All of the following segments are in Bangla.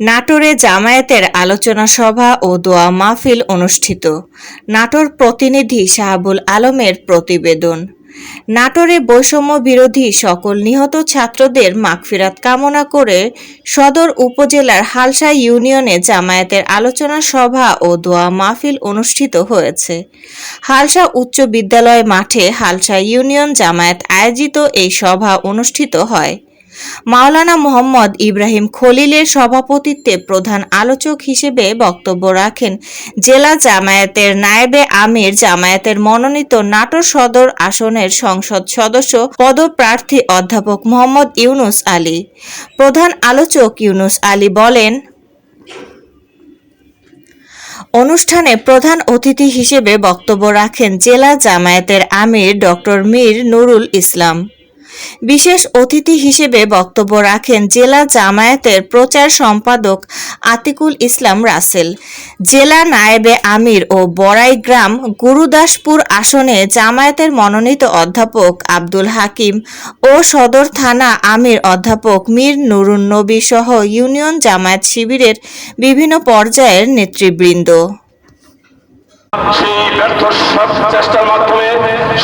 নাটোরে জামায়াতের আলোচনা সভা ও দোয়া মাহফিল অনুষ্ঠিত। নাটোর প্রতিনিধি শাহাবুল আলমের প্রতিবেদন। নাটোরে বৈষম্য বিরোধী সকল নিহত ছাত্রদের মাগফিরাত কামনা করে সদর উপজেলার হালসা ইউনিয়নে জামায়াতের আলোচনা সভা ও দোয়া মাহফিল অনুষ্ঠিত হয়েছে। হালসা উচ্চ বিদ্যালয় মাঠে হালসা ইউনিয়ন জামায়াত আয়োজিত এই সভা অনুষ্ঠিত হয়। মাওলানা মোহাম্মদ ইব্রাহিম খলিলের সভাপতিত্বে প্রধান আলোচক হিসেবে বক্তব্য রাখেন। জেলা জামায়াতের নায়েবে আমির জামায়াতের মনোনীত নাটোর সদর আসনের সংসদ সদস্য, পদপ্রার্থী অধ্যাপক মোহাম্মদ ইউনুস আলী। প্রধান আলোচক ইউনুস আলী বলেন, অনুষ্ঠানে প্রধান অতিথি হিসেবে বক্তব্য রাখেন জেলা জামায়াতের আমির ডক্টর মীর নুরুল ইসলাম। বিশেষ অতিথি হিসেবে বক্তব্য রাখেন জেলা জামায়াতের প্রচার সম্পাদক আতিকুল ইসলাম রাসেল। জেলা নায়েবে আমির ও বড়াই গ্রাম গুরুদাসপুর আসনে জামায়াতের মনোনীত অধ্যাপক আব্দুল হাকিম ও সদর থানা আমির অধ্যাপক মীর নুরুন নবী সহ ইউনিয়ন জামায়াত শিবিরের বিভিন্ন পর্যায়ের নেতৃবৃন্দ। সেই ব্যর্থ সব চেষ্টার মাধ্যমে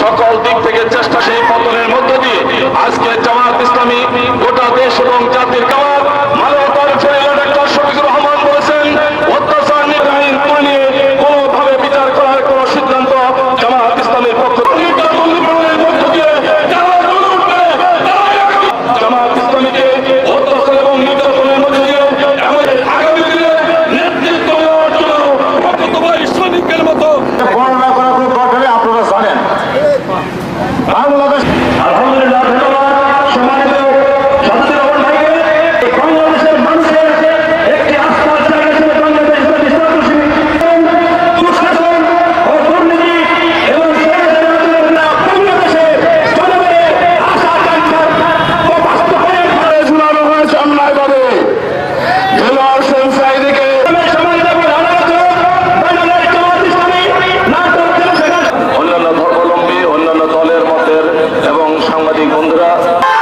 সকল দিক থেকে চেষ্টা সেই গোটা দেশ এবং সাংবাদিক বন্ধুরা